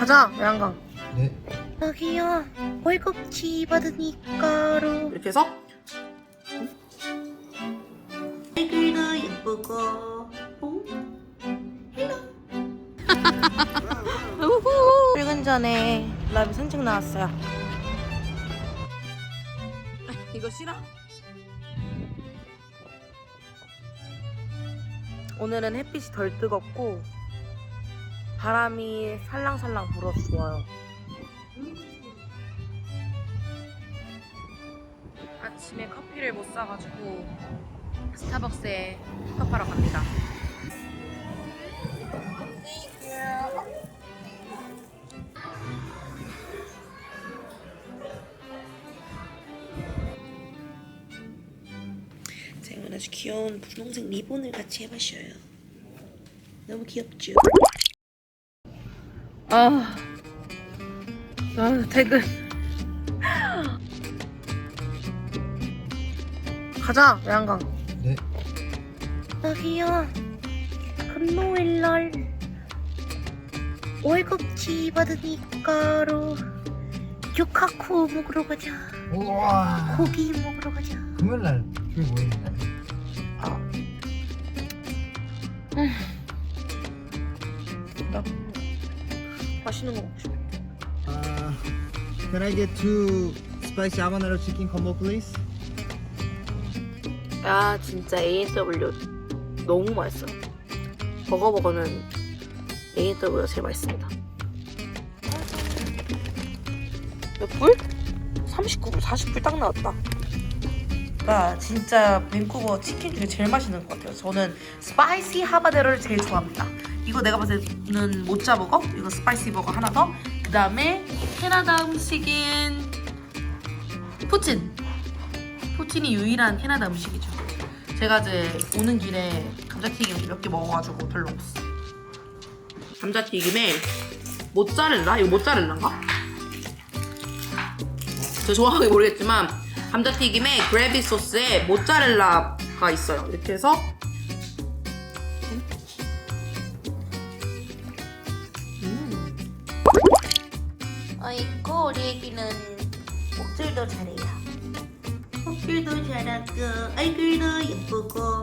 가자 외양강. 네. 여기요. 월급치 받으니까로. 이렇게 해서? 얼굴도 예쁘고. 우후. 출근 전에 라비 산책 나왔어요. 이거 싫어? 오늘은 햇빛이 덜 뜨겁고 바람이 살랑살랑 불어서 좋아요. 아침에 커피를 못 사가지고 스타벅스에 픽업하러 갑니다. 제가 아주 귀여운 분홍색 리본을 같이 해봤어요. 너무 귀엽죠? 아, 아 퇴근. 가자, 외양강. 네. 여기요. 금요일 날 월급치 받으니까로 유카쿠 먹으러 가자. 우와. 고기 먹으러 가자. 금요일 날 저기 뭐 있나요? 나 맛있는 거 먹고 싶어. Uh, can I get two spicy habanero chicken combo, please? 야 진짜 A&W 너무 맛있어. 버거버거는 A&W가 제일 맛있습니다. 몇 불? 39불, 40불 딱 나왔다. 나 진짜 밴쿠버 치킨 중에 제일 맛있는 것 같아요. 저는 스파이시 하바네로를 제일 좋아합니다. 이거 내가 봤을 때 는 모짜 버거, 이거 스파이시 버거 하나 더. 그 다음에 캐나다 음식인 푸친. 푸틴이 유일한 캐나다 음식이죠. 제가 이제 오는 길에 감자튀김 몇 개 먹어가지고 별로 없어. 감자튀김에 모짜렐라? 이거 모짜렐라인가? 저 정확하게 모르겠지만 감자튀김에 그래비 소스에 모짜렐라가 있어요. 이렇게 해서 우리 애기는 목줄도 잘해요. 목줄도 잘하고 얼굴도 예쁘고.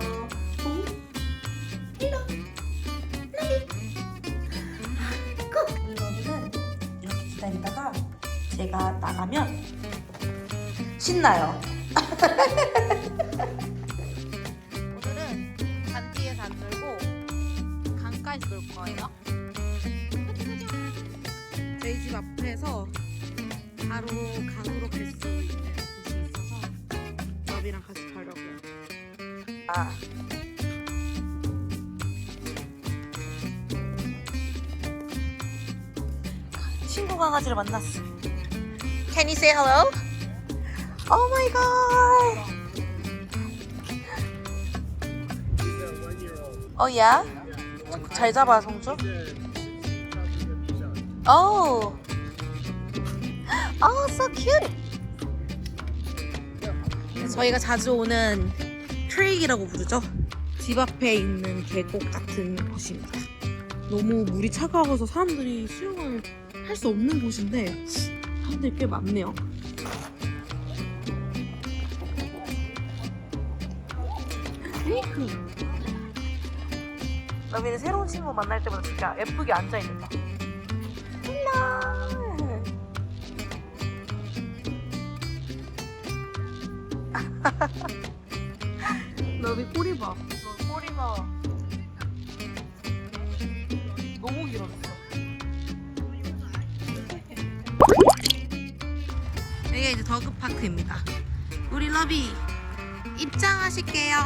기다리다가 제가 나가면 신나요. 오늘은 잔디에서 안 놀고 강가에서 놀 거예요. 저희 집 앞에서 바로 강으로 갈 수 있는 곳이 있어서 너비랑 같이 가려고요. 아. 친구 강아지를 만났어. Can you say hello? Oh my god. 어 야? 잘 잡아 성주. Oh. Oh, so cute. 저희가 자주 오는 트레이라고 부르죠. 집 앞에 있는 계곡 같은 곳입니다. 너무 물이 차가워서 사람들이 수영을 할 수 없는 곳인데 사람들이 꽤 많네요. 케이크. 너희는 새로운 친구 만날 때마다 진짜 예쁘게 앉아 있는다. 헬로. 너희 꼬리 봐. 너 꼬리가 너무 길었어. 여기가 이제 더그파크입니다. 우리 러비 입장하실게요.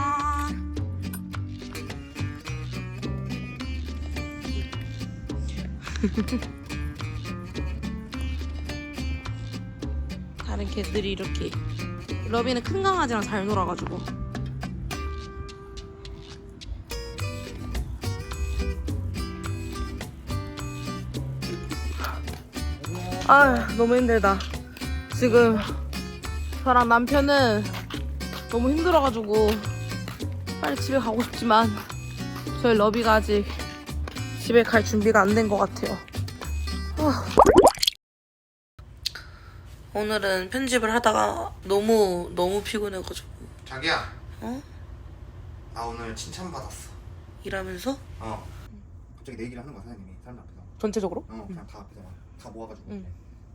다른 개들이 이렇게 러비는 큰 강아지랑 잘 놀아가지고. 아 너무 힘들다. 지금 저랑 남편은 너무 힘들어가지고 빨리 집에 가고 싶지만 저희 러비가 아직 집에 갈 준비가 안 된 것 같아요 오늘은 편집을 하다가 너무 너무 피곤해가지고 자기야. 어? 나 오늘 칭찬 받았어. 일하면서 어. 갑자기 내 얘기를 하는 거야 사장님이 사람 앞에서. 전체적으로? 어 그냥 다 앞에서 막 다 모아가지고 응.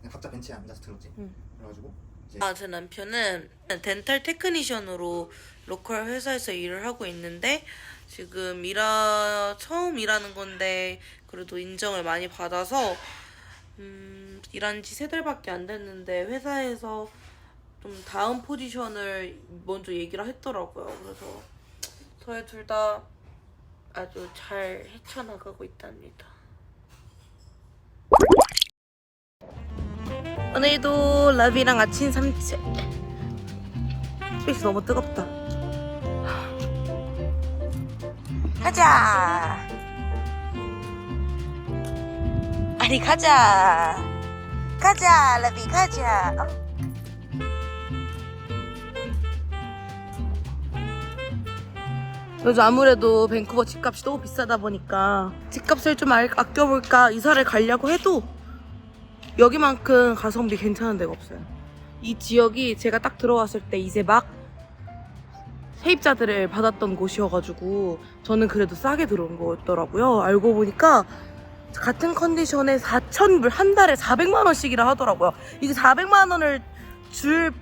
그냥 각자 벤치에 앉아서 들었지. 응. 그래가지고 이제 아, 제 남편은 덴탈 테크니션으로 로컬 회사에서 일을 하고 있는데 지금 일하 처음 일하는 건데 그래도 인정을 많이 받아서 음, 일한 지 세 달밖에 안 됐는데 회사에서 좀 다음 포지션을 먼저 얘기를 했더라고요. 그래서 저희 둘 다 아주 잘 헤쳐나가고 있답니다. 오늘도 라비랑 아침 삼치 스페이스 너무 뜨겁다 가자 아니 가자 가자 라비 가자 어? 요즘 아무래도 밴쿠버 집값이 너무 비싸다 보니까 집값을 좀 알- 아껴볼까 이사를 가려고 해도 여기만큼 가성비 괜찮은 데가 없어요. 이 지역이 제가 딱 들어왔을 때 이제 막 세입자들을 받았던 곳이어가지고 저는 그래도 싸게 들어온 거였더라고요. 알고 보니까 같은 컨디션에 4,000불 한 달에 400만 원씩이라 하더라고요. 이게 400만 원을 줄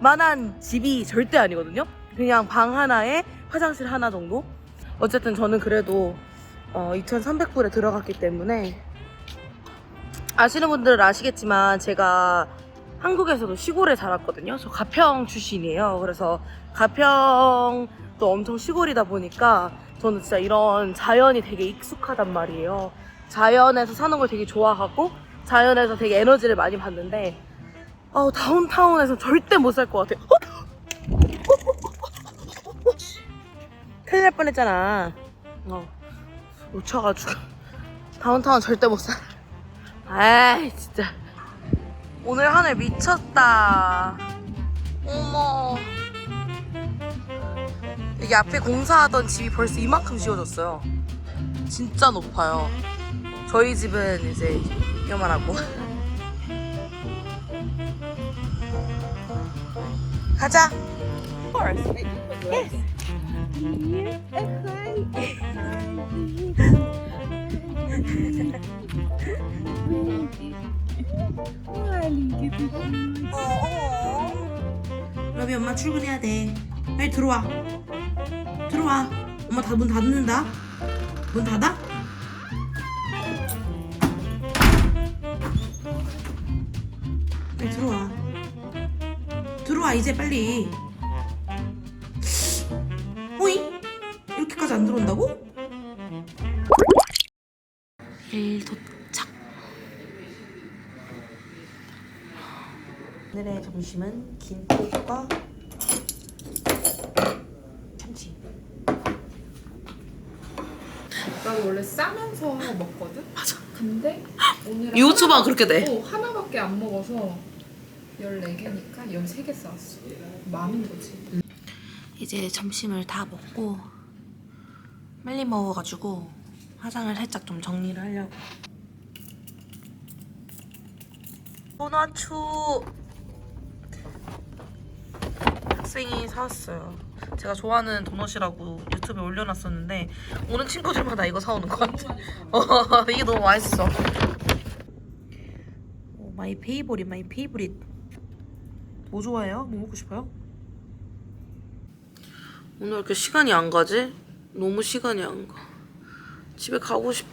만한 집이 절대 아니거든요. 그냥 방 하나에 화장실 하나 정도. 어쨌든 저는 그래도 어, 2,300불에 들어갔기 때문에 아시는 분들은 아시겠지만 제가 한국에서도 시골에 자랐거든요. 저 가평 출신이에요. 그래서 가평도 엄청 시골이다 보니까 저는 진짜 이런 자연이 되게 익숙하단 말이에요. 자연에서 사는 걸 되게 좋아하고 자연에서 되게 에너지를 많이 받는데 어, 다운타운에서 절대 못 살 것 같아요. 어? 큰일 날 뻔했잖아. 어, 놓쳐가지고 다운타운 절대 못 살아. 아이 진짜 오늘 하늘 미쳤다 어머 여기 앞에 공사하던 집이 벌써 이만큼 지어졌어요 진짜 높아요 저희 집은 이제 요만하고 가자 러비 엄마 출근해야 돼. 빨리 들어와. 들어와. 엄마 다 문 닫는다. 문 닫아? 들어와 이제 빨리. 호잉? 이렇게까지 안 들어온다고? 일 도착. 오늘의 점심은 김밥과 참치. 난 원래 싸면서 먹거든? 맞아. 근데 오늘 유튜브가 그렇게 돼. 어, 하나밖에 안 먹어서 14개니까 13개 싸왔어 많은 거지 이제 점심을 다 먹고 빨리 먹어가지고 화장을 살짝 좀 정리를 하려고. 도나추 학생이 사왔어요. 제가 좋아하는 도넛이라고 유튜브에 올려놨었는데 오는 친구들마다 이거 사오는 것 같아. 어, 이게 너무 맛있어. 오, 마이 페이보릿, 마이 페이보릿. 뭐 좋아해요? 뭐 먹고 싶어요? 오늘 왜 이렇게 시간이 안 가지? 너무 시간이 안 가. 집에 가고 싶어.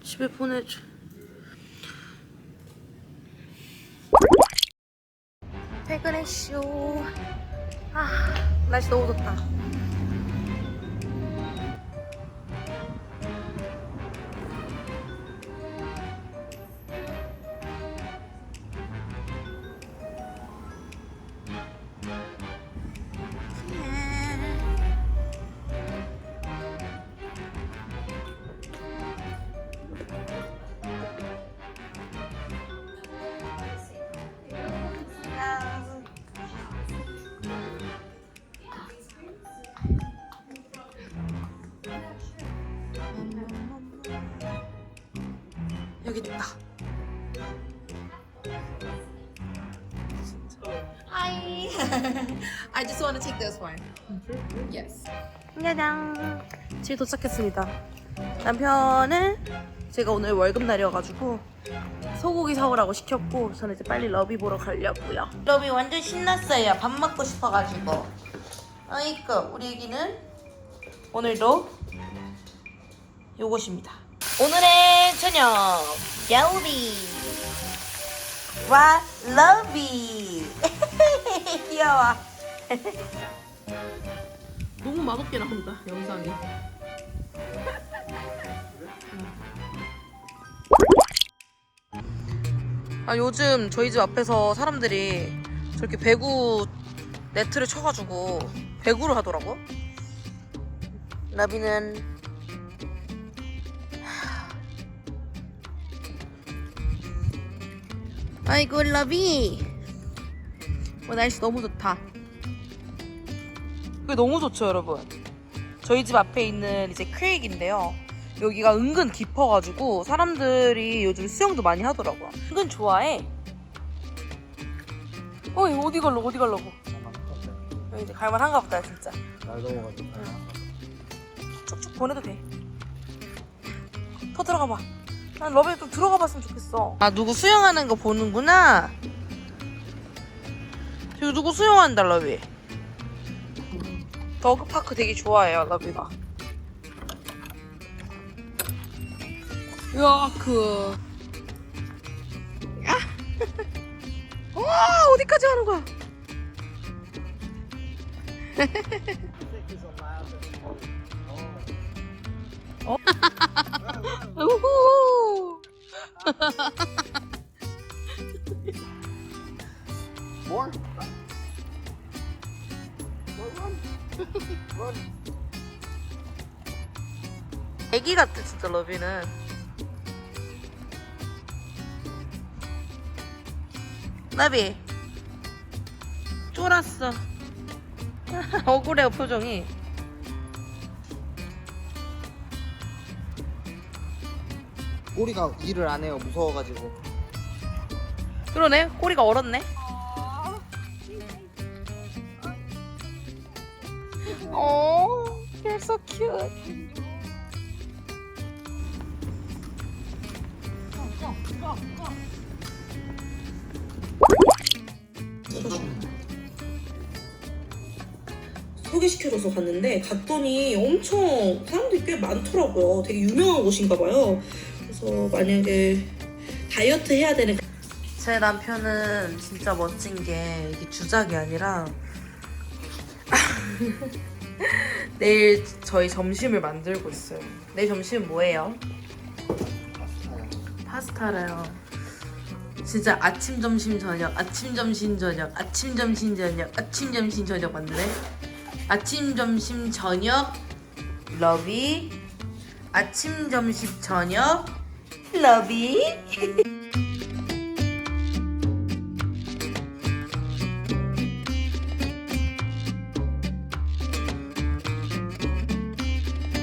집에 보내줘. 퇴근했쇼. 아, 날씨 너무 좋다. 있다. Hi. I just want to take this one. Yes. 짜잔. 집에 도착했습니다. 남편은 제가 오늘 월급 날이어가지고 소고기 사오라고 시켰고 저는 이제 빨리 러비 보러 가려고요. 러비 완전 신났어요. 밥 먹고 싶어가지고. 아이고 우리 애기는 오늘도 요것입니다. 오늘의 저녁 야우비 와 러비 귀여워. 너무 맛없게 나온다 영상이. 아 요즘 저희 집 앞에서 사람들이 저렇게 배구 네트를 쳐가지고 배구를 하더라고. 나비는 아이고 라비. 어, 날씨 너무 좋다. 그게 너무 좋죠 여러분. 저희 집 앞에 있는 이제 크레이크인데요. 여기가 은근 깊어가지고 사람들이 요즘 수영도 많이 하더라고요. 은근 좋아해. 어이 어디 갈라고 어디 갈라고. 여기 이제 갈만 한가 보다 진짜. 날 더워가지고. 쭉쭉 보내도 돼. 더 들어가 봐. 난 러비에 좀 들어가 봤으면 좋겠어. 아 누구 수영하는 거 보는구나. 저기 누구 수영한다 러비. 더그파크 되게 좋아해요 러비가. 야그. 야. 와 어디까지 가는 거야? 우후. More? More run. run. 애기 같아 진짜 러비는 나비 쫄았어 억울해 요 표정이 꼬리가 일을 안 해요. 무서워가지고. 그러네 꼬리가 얼었네 어 you're so cute 소개시켜줘서 갔는데 갔더니 엄청 사람들이 꽤 많더라고요. 되게 유명한 곳인가 봐요. 그래서 만약에 다이어트 해야 되는 제 남편은 진짜 멋진 게 이게 주작이 아니라 내일 저희 점심을 만들고 있어요. 내일 점심은 뭐예요? 파스타래요. 진짜 아침 점심 저녁 아침 점심 저녁 아침 점심 저녁 아침 점심 저녁 만드네. 아침 점심 저녁 러비 아침 점심 저녁 러비